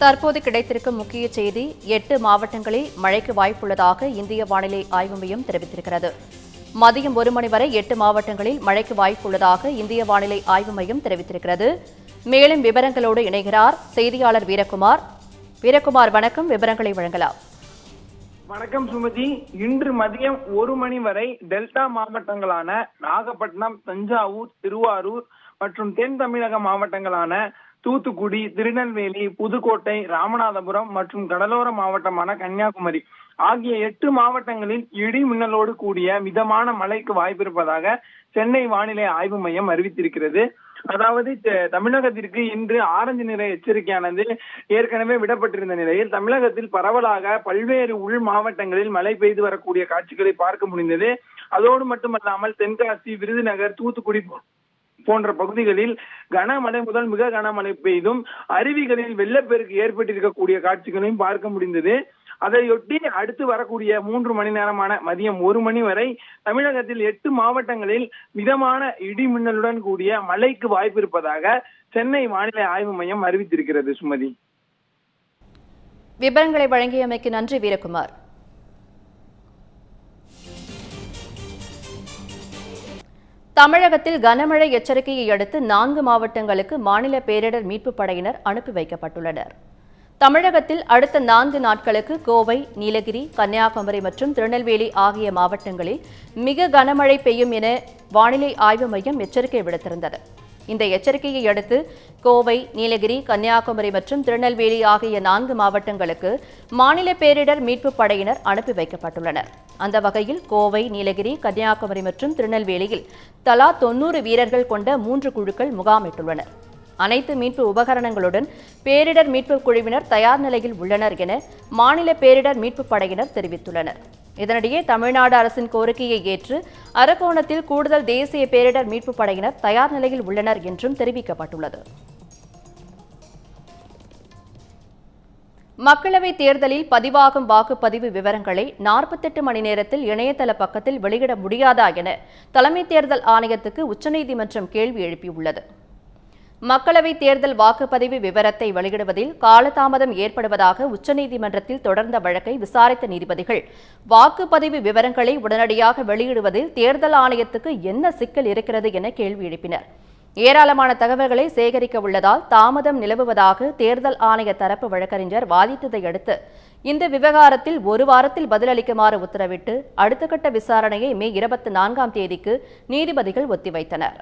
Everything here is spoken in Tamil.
தற்போது கிடைத்திருக்கும் முக்கிய செய்தி எட்டு மாவட்டங்களில் மழைக்கு வாய்ப்புள்ளதாக இந்திய வானிலை ஆய்வு மையம் தெரிவித்திருக்கிறது. மதியம் ஒரு மணி வரை எட்டு மாவட்டங்களில் மழைக்கு வாய்ப்புள்ளதாக இந்திய வானிலை ஆய்வு மையம் தெரிவித்திருக்கிறது. மேலும் விவரங்களோடு இணைகிறார் செய்தியாளர் வீரகுமார். வீரகுமார் வணக்கம். விவரங்களை வழங்கலாம். வணக்கம் சுமதி. இன்று மதியம் ஒரு மணி வரை டெல்டா மாவட்டங்களான நாகப்பட்டினம் தஞ்சாவூர் திருவாரூர் மற்றும் தென் தமிழக மாவட்டங்களான தூத்துக்குடி திருநெல்வேலி புதுக்கோட்டை ராமநாதபுரம் மற்றும் கடலோர மாவட்டமான கன்னியாகுமரி ஆகிய எட்டு மாவட்டங்களில் இடி மின்னலோடு கூடிய மிதமான மழைக்கு வாய்ப்பிருப்பதாக சென்னை வானிலை ஆய்வு மையம் அறிவித்திருக்கிறது. அதாவது தமிழகத்திற்கு இன்று ஆரஞ்சு நிற எச்சரிக்கையானது ஏற்கனவே விடப்பட்டிருந்த நிலையில் தமிழகத்தில் பரவலாக பல்வேறு உள் மாவட்டங்களில் மழை பெய்து வரக்கூடிய காட்சிகளை பார்க்க முடிந்தது. அதோடு மட்டுமல்லாமல் தென்காசி விருதுநகர் தூத்துக்குடி போ- போன்ற பகுதிகளில் கனமழை முதல் மிக கனமழை பெய்தும் அருவிகளில் வெள்ளப்பெருக்கு ஏற்பட்டிருக்கக்கூடிய காட்சிகளையும் பார்க்க முடிந்தது. அதையொட்டி அடுத்து வரக்கூடிய மூன்று மணி நேரமான மதியம் ஒரு மணி வரை தமிழகத்தில் எட்டு மாவட்டங்களில் மிதமான இடி மின்னலுடன் கூடிய மழைக்கு வாய்ப்பு இருப்பதாக சென்னை வானிலை ஆய்வு மையம் அறிவித்திருக்கிறது சுமதி. விவரங்களை வழங்கியமைக்கு நன்றி வீரகுமார். தமிழகத்தில் கனமழை எச்சரிக்கையை அடுத்து நான்கு மாவட்டங்களுக்கு மாநில பேரிடர் மீட்புப் படையினர் அனுப்பி வைக்கப்பட்டுள்ளனர். தமிழகத்தில் அடுத்த நான்கு நாட்களுக்கு கோவை நீலகிரி கன்னியாகுமரி மற்றும் திருநெல்வேலி ஆகிய மாவட்டங்களில் மிக கனமழை பெய்யும் என வானிலை ஆய்வு மையம் எச்சரிக்கை விடுத்திருந்தது. இந்த எச்சரிக்கையை அடுத்து கோவை நீலகிரி கன்னியாகுமரி மற்றும் திருநெல்வேலி ஆகிய நான்கு மாவட்டங்களுக்கு மாநில பேரிடர் மீட்புப் படையினர் அனுப்பி வைக்கப்பட்டுள்ளனர். அந்த வகையில் கோவை நீலகிரி கன்னியாகுமரி மற்றும் திருநெல்வேலியில் தலா தொன்னூறு வீரர்கள் கொண்ட மூன்று குழுக்கள் முகாமிட்டுள்ளனர் அனைத்து மீட்பு உபகரணங்களுடன் பேரிடர் மீட்புக் குழுவினர் தயார் நிலையில் உள்ளனர் என மாநில பேரிடர் மீட்புப் படையினர் தெரிவித்துள்ளனர். இதனிடையே தமிழ்நாடு அரசின் கோரிக்கையை ஏற்று அரக்கோணத்தில் கூடுதல் தேசிய பேரிடர் மீட்புப் படையினர் தயார் நிலையில் உள்ளனர் என்றும் தெரிவிக்கப்பட்டுள்ளது. மக்களவைத் தேர்தலில் பதிவாகும் வாக்குப்பதிவு விவரங்களை நாற்பத்தெட்டு மணி நேரத்தில் இணையதள பக்கத்தில் வெளியிட முடியாதா என தலைமை தேர்தல் ஆணையத்துக்கு உச்சநீதிமன்றம் கேள்வி எழுப்பியுள்ளது. மக்களவைத் தேர்தல் வாக்குப்பதிவு விவரத்தை வெளியிடுவதில் காலதாமதம் ஏற்படுவதாக உச்சநீதிமன்றத்தில் தொடர்ந்த வழக்கை விசாரித்த நீதிபதிகள் வாக்குப்பதிவு விவரங்களை உடனடியாக வெளியிடுவதில் தேர்தல் ஆணையத்துக்கு என்ன சிக்கல் இருக்கிறது என கேள்வி எழுப்பினர். ஏராளமான தகவல்களை சேகரிக்க உள்ளதால் தாமதம் நிலவுவதாக தேர்தல் ஆணைய தரப்பு வழக்கறிஞர் வாதித்ததை அடுத்து இந்த விவகாரத்தில் ஒரு வாரத்தில் பதிலளிக்குமாறு உத்தரவிட்டு அடுத்த கட்ட விசாரணையை மே இருபத்தி நான்காம் தேதிக்கு நீதிபதிகள் ஒத்திவைத்தனர்.